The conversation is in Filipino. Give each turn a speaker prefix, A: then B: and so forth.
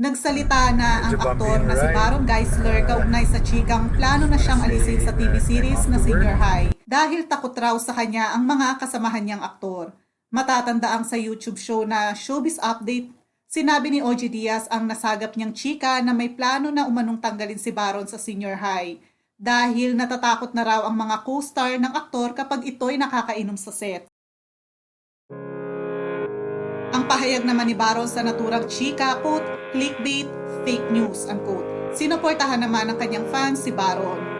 A: Nagsalita na ang aktor na si. Baron Geisler kaugnay sa chikang plano na siyang alisin sa TV series na Senior High dahil takot raw sa kanya ang mga kasamahan niyang aktor. Matatanda ang sa YouTube show na Showbiz Update, sinabi ni OG Diaz ang nasagap niyang chika na may plano na umanong tanggalin si Baron sa Senior High dahil natatakot na raw ang mga co-star ng aktor kapag ito'y nakakainom sa set. Ang pahayag naman ni Baron sa naturang chika, quote, clickbait, fake news, unquote. Sinuportahan naman ng kanyang fans si Baron.